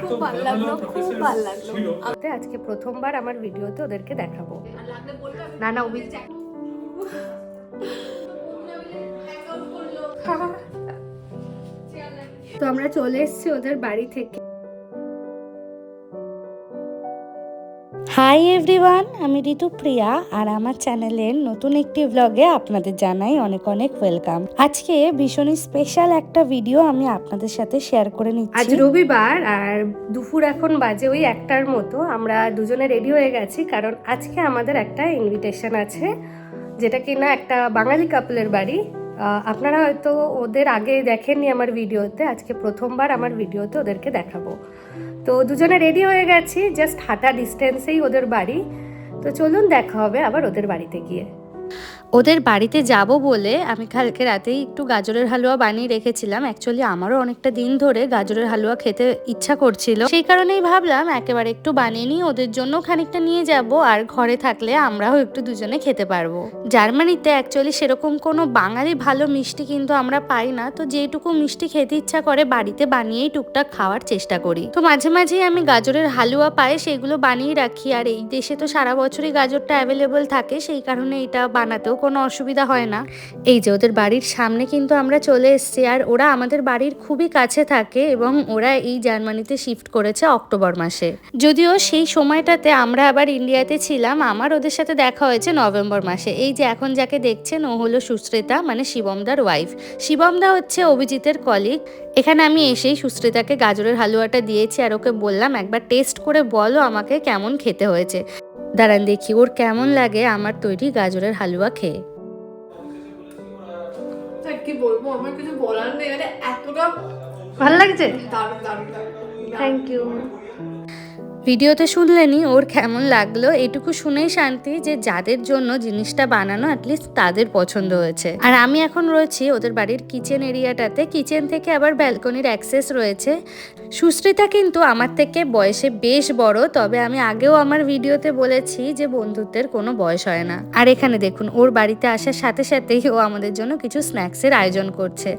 খুব ভালো লাগল খুব ভালো লাগল। আমাদের আজকে প্রথমবার আমার ভিডিওতে ওদেরকে দেখাবো। না না অভি তো আমরা চলে এসেছি ওদের বাড়ি থেকে। হাই এভরিওয়ান আমি ঋতুপ্রিয়া আর আমার চ্যানেলের নতুন একটি ব্লগে আপনাদের জানাই অনেক অনেক ওয়েলকাম আজকে ভীষণই স্পেশাল একটা ভিডিও আমি আপনাদের সাথে শেয়ার করে নিচ্ছি। আজ রবিবার আর দুপুর এখন বাজে ওই একটার মতো, আমরা দুজনে রেডি হয়ে গেছি কারণ আজকে আমাদের একটা ইনভিটেশন আছে, যেটা কিনা একটা বাঙালি কাপলের বাড়ি। আপনারা হয়তো ওদের আগে দেখেননি আমার ভিডিওতে আজকে প্রথমবার আমার ভিডিওতে ওদেরকে দেখাবো। তো দুজনে রেডি হয়ে গেছি জাস্ট হাঁটা ডিস্টেন্সেই ওদের বাড়ি। তো চলুন দেখা হবে আবার ওদের বাড়িতে গিয়ে। ওদের বাড়িতে যাব বলে আমি কালকে রাতেই একটু গাজরের হালুয়া বানিয়ে রেখেছিলাম। অ্যাকচুয়ালি আমারও অনেকটা দিন ধরে গাজরের হালুয়া খেতে ইচ্ছা করছিল। সেই কারণেই ভাবলাম একেবারে একটু বানিয়ে নিই, ওদের জন্য খানিকটা নিয়ে যাব আর ঘরে থাকলে আমরাও একটু দুজনে খেতে পারব। জার্মানিতে অ্যাকচুয়ালি সেরকম কোনো বাঙালি ভালো মিষ্টি কিন্তু আমরা পাই না। তো যেটুকু মিষ্টি খেতে ইচ্ছা করে বাড়িতে বানিয়েই টুকটাক খাওয়ার চেষ্টা করি। তো মাঝে মাঝেই আমি গাজরের হালুয়া পাই সেগুলো বানিয়ে রাখি। আর এই দেশে তো সারা বছরই গাজরটা অ্যাভেলেবল থাকে। সেই কারণে এটা বানাতেও কোনো অসুবিধা হয় না। এই যে ওদের বাড়ির সামনে কিন্তু আমরা চলে এসেছি আর ওরা আমাদের বাড়ির খুবই কাছে থাকে এবং ওরা এই জার্মানিতে শিফট করেছে অক্টোবর মাসে। যদিও সেই সময়টাতে আমরা আবার ইন্ডিয়াতে ছিলাম, আমার ওদের সাথে দেখা হয়েছে নভেম্বর মাসে। এই যে এখন যাকে দেখছেন, ও হলো সুশ্রিতা মানে শিবমদার ওয়াইফ শিবমদা হচ্ছে অভিজিতের কলিগ এখানে আমি এসেই সুশ্রিতাকে গাজরের হালুয়াটা দিয়েছি আর ওকে বললাম, একবার টেস্ট করে বলো আমাকে কেমন খেতে হয়েছে। দাঁড়ান দেখি ওর কেমন লাগে আমার তৈরি গাজরের হালুয়া খেয়ে? কি বলব? আমার কিছু বলার নেই। মানে এতটা ভালো লাগছে? দারুণ দারুণ থ্যাংক ইউ ভিডিওতে শুনলেনি ওর কেমন লাগল, এটুকু শুনেই শান্তি যে যাদের জন্য জিনিসটা বানানো অ্যাটলিস্ট তাদের পছন্দ হয়েছে। আর আমি এখন রয়েছি ওদের বাড়ির কিচেন এরিয়াটাতে কিচেন থেকে আবার ব্যালকনির অ্যাক্সেস রয়েছে। সুশ্রিতা কিন্তু আমার থেকে বয়সে বেশ বড়, তবে আমি আগেও আমার ভিডিওতে বলেছি যে বন্ধুত্বের কোনো বয়স হয় না। আর এখানে দেখুন, ওর বাড়িতে আসার সাথে সাথেই ও আমাদের জন্য কিছু স্ন্যাক্সের আয়োজন করছে।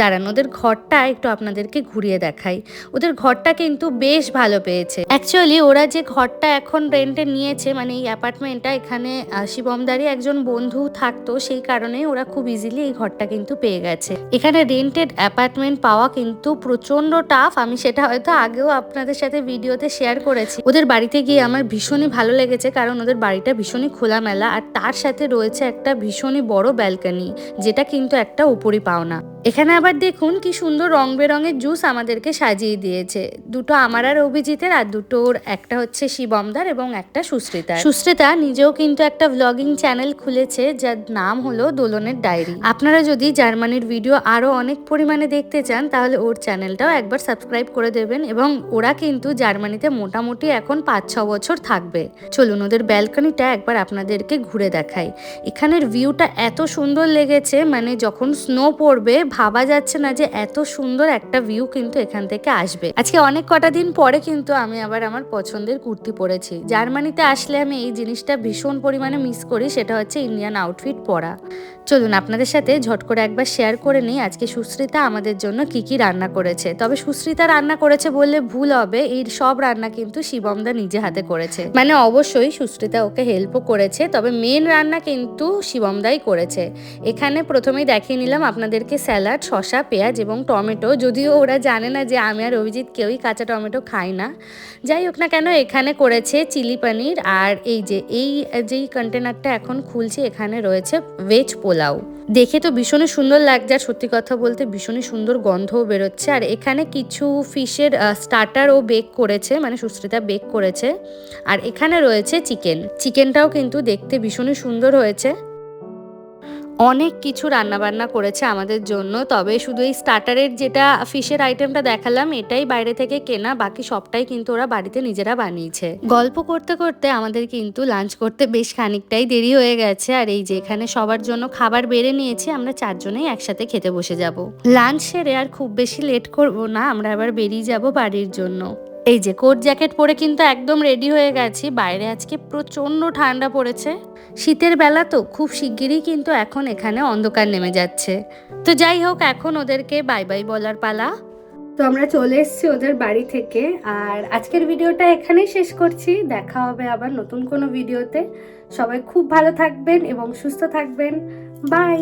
দাঁড়ান, ওদের ঘরটা একটু আপনাদেরকে ঘুরিয়ে দেখাই। ওদের ঘরটা কিন্তু বেশ ভালো পেয়েছে। অ্যাকচুয়ালি ওরা যে ঘরটা এখন রেন্টে নিয়েছে মানে এই অ্যাপার্টমেন্টটা এখানে শিবমদারি একজন বন্ধু থাকতো, সেই কারণে ওরা খুব ইজিলি এই ঘরটা কিন্তু পেয়ে গেছে। এখানে রেন্টেড অ্যাপার্টমেন্ট পাওয়া কিন্তু প্রচণ্ড টাফ আমি সেটা হয়তো আগেও আপনাদের সাথে ভিডিওতে শেয়ার করেছি। ওদের বাড়িতে গিয়ে আমার ভীষণই ভালো লেগেছে, কারণ ওদের বাড়িটা ভীষণই খোলামেলা, আর তার সাথে রয়েছে একটা ভীষণই বড় ব্যালকনি যেটা কিন্তু একটা উপরি পাওনা। এখানে আবার দেখুন কি সুন্দর রং বেরঙের জুস আমাদেরকে সাজিয়ে দিয়েছে। দুটো আমার আর অভিজিতের আর দুটোর, একটা হচ্ছে শিবমদার এবং একটা সুশ্রিতার সুশ্রিতা নিজেও কিন্তু একটা ভ্লগিং চ্যানেল খুলেছে যার নাম হলো দোলনের ডায়েরি। আপনারা যদি জার্মানির ভিডিও আরও অনেক পরিমাণে দেখতে চান, তাহলে ওর চ্যানেলটাও একবার সাবস্ক্রাইব করে দেবেন এবং ওরা কিন্তু জার্মানিতে মোটামুটি এখন পাঁচ ছ বছর থাকবে। চলুন ওদের ব্যালকনিটা একবার আপনাদেরকে ঘুরে দেখাই। এখানের ভিউটা এত সুন্দর লেগেছে মানে যখন স্নো পড়বে ভাবা যাচ্ছে না যে এত সুন্দর একটা ভিউ কিন্তু এখান থেকে আসবে। আজকে অনেক কটা দিন পরে কিন্তু আমি আবার আমার পছন্দের কুর্তি পরেছি। জার্মানিতে আসলে আমি এই জিনিসটা ভীষণ পরিমাণে মিস করি, সেটা হচ্ছে ইন্ডিয়ান আউটফিট পরা। চলুন আপনাদের সাথে ঝট করে একবার শেয়ার করে নিই আজকে সুশ্রিতা আমাদের জন্য কি কি রান্না করেছে। তবে সুশ্রিতা রান্না করেছে বললে ভুল হবে এই সব রান্না কিন্তু শিবমদা নিজে হাতে করেছে। মানে অবশ্যই সুশ্রিতা ওকে হেল্পও করেছে, তবে মেন রান্না কিন্তু শিবমদাই করেছে। এখানে প্রথমেই দেখিয়ে নিলাম আপনাদেরকে স্যালাড, শসা, পেঁয়াজ এবং টমেটো। যদিও ওরা জানে না যে আমি আর অভিজিৎ কেউই কাঁচা টমেটো খাই না। যাই হোক না কেন, এখানে করেছে চিলি পনির আর এই যে, এই যেই কন্টেনারটা এখন খুলছে, এখানে রয়েছে ভেজ পোলাও। দেখে তো ভীষণই সুন্দর লাগছে আর সত্যি কথা বলতে ভীষণই সুন্দর গন্ধও বেরোচ্ছে। আর এখানে কিছু ফিশের স্টার্টারও বেক করেছে মানে সুস্মিতা বেক করেছে। আর এখানে রয়েছে চিকেন চিকেনটাও কিন্তু দেখতে ভীষণই সুন্দর হয়েছে। অনেক কিছু রান্নাবান্না করেছে আমাদের জন্য, তবে শুধু এই স্টার্টারের যেটা ফিশের আইটেমটা দেখালাম, এটাই বাইরে থেকে কেনা, বাকি সবটাই কিন্তু ওরা বাড়িতে নিজেরা বানিয়েছে। গল্প করতে করতে আমাদের কিন্তু লাঞ্চ করতে বেশ খানিকটাই দেরি হয়ে গেছে, আর এই যে এখানে সবার জন্য খাবার বেড়ে নিয়েছি, আমরা চারজনেই একসাথে খেতে বসে যাব। লাঞ্চ সেরে আর খুব বেশি লেট করব না, আমরা আবার বেরিয়ে যাব বাড়ির জন্য। এই যে কোট জ্যাকেট পরে কিন্তু একদম রেডি হয়ে গেছি। বাইরে আজকে প্রচণ্ড ঠান্ডা পড়েছে। শীতের বেলা তো খুব শিগগিরই কিন্তু এখন এখানে অন্ধকার নেমে যাচ্ছে। তো যাই হোক, এখন ওদেরকে বাই বাই বলার পালা। তো আমরা চলে এসেছি ওদের বাড়ি থেকে। আর আজকের ভিডিওটা এখানেই শেষ করছি। দেখা হবে আবার নতুন কোনো ভিডিওতে। সবাই খুব ভালো থাকবেন এবং সুস্থ থাকবেন। বাই